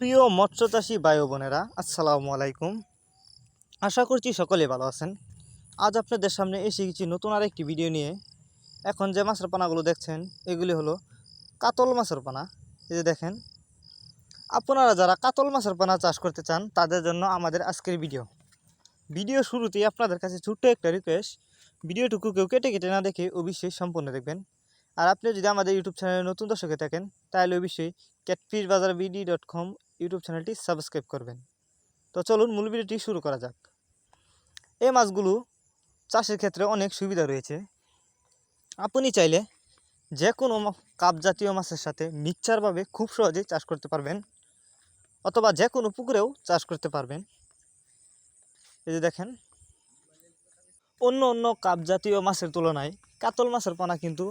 প্রিয় মৎস্যচাষী ও বোনেরা, আসসালামু আলাইকুম। আশা করছি সকলে ভালো আছেন। আজ আপনাদের সামনে এসে গেছি নতুন আরেকটি ভিডিও নিয়ে। এখন যে মাছের পানাগুলো দেখছেন, এগুলি হলো কাতল মাছের পানা। এই যে দেখেন, আপনারা যারা কাতল মাছের পানা চাষ করতে চান, তাদের জন্য আমাদের আজকের ভিডিও ভিডিও শুরুতেই আপনাদের কাছে ছোট্ট একটা রিকোয়েস্ট ভিডিওটুকু কেউ কেটে কেটে না দেখে অবশ্যই সম্পূর্ণ দেখবেন। আর আপনি যদি আমাদের ইউটিউব চ্যানেলে নতুন দর্শকে থাকেন, তাহলে অবশ্যই catfish Bazar BD dot com YouTube চ্যানেলটি সাবস্ক্রাইব করবেন। তো চলুন মূল ভিডিওটি শুরু করা যাক। এই মাছগুলো চাষের ক্ষেত্রে অনেক সুবিধা রয়েছে। আপনি চাইলে যে কোনো কাপ জাতীয় মাছের সাথে মিক্সচারভাবে খুব সহজেই চাষ করতে পারবেন অথবা যে কোনো পুকুরেও চাষ করতে পারবেন। এই যে দেখেন, অন্য অন্য কাপ জাতীয় মাছের তুলনায় কাতল মাছের পানা কিন্তু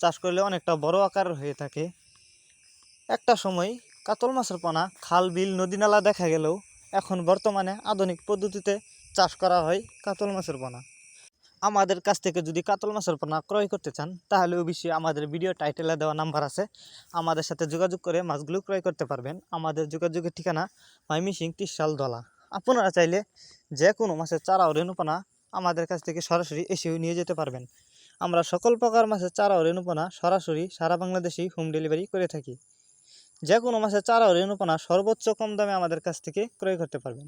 চাষ করলে অনেকটা বড় আকার হয়ে থাকে। একটা সময় কাতল মাছের পোনা, খাল, বিল, নদী নালা দেখা গেলেও এখন বর্তমানে আধুনিক পদ্ধতিতে চাষ করা হয় কাতল মাছের পোনা। আমাদের কাছ থেকে যদি কাতল মাছের পোনা ক্রয় করতে চান, তাহলে অবশ্যই আমাদের ভিডিও টাইটেলে দেওয়া নাম্বার আছে। আমাদের সাথে যোগাযোগ করে মাছগুলো ক্রয় করতে পারবেন। আমাদের যোগাযোগের ঠিকানা মাইমিসিং ত্রিশাল দলা। আপনারা চাইলে যে কোনো মাছের চারা ও রেণুপানা আমাদের কাছ থেকে সরাসরি এসেও নিয়ে যেতে পারবেন। আমরা সকল প্রকার মাছের চারা ও রেণুপানা সরাসরি সারা বাংলাদেশেই হোম ডেলিভারি করে থাকি। যে কোনো মাছের চারা ও রেণুপানা সর্বোচ্চ কম দামে আমাদের কাছ থেকে ক্রয় করতে পারবেন।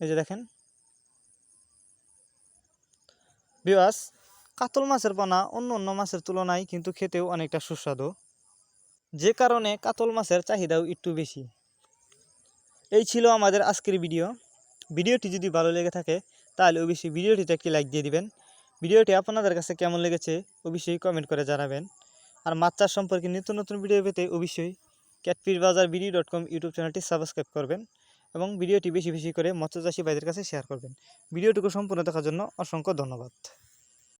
এই যে দেখেন। বিবাস কাতল মাছের পোনা অন্য অন্য মাছের তুলনায় কিন্তু খেতেও অনেকটা সুস্বাদু। যে কারণে কাতল মাছের চাহিদাও একটু বেশি। এই ছিল আমাদের আজকের ভিডিও। ভিডিওটি যদি ভালো লেগে থাকে, তাহলে অবশ্যই ভিডিওটিতে একটি লাইক দিয়ে দিবেন। ভিডিওটি আপনাদের কাছে কেমন লেগেছে, অবশ্যই কমেন্ট করে জানাবেন। আর মাছ চাষ সম্পর্কে নিত্য নতুন ভিডিও পেতে অবশ্যই catfish Bazar BD dot com YouTube চ্যানেলটি সাবস্ক্রাইব করবেন এবং ভিডিওটি বেশি বেশি করে মৎস্যচাষী ভাইদের কাছে শেয়ার করবেন। ভিডিওটুকু সম্পূর্ণ দেখার জন্য অসংখ্য ধন্যবাদ।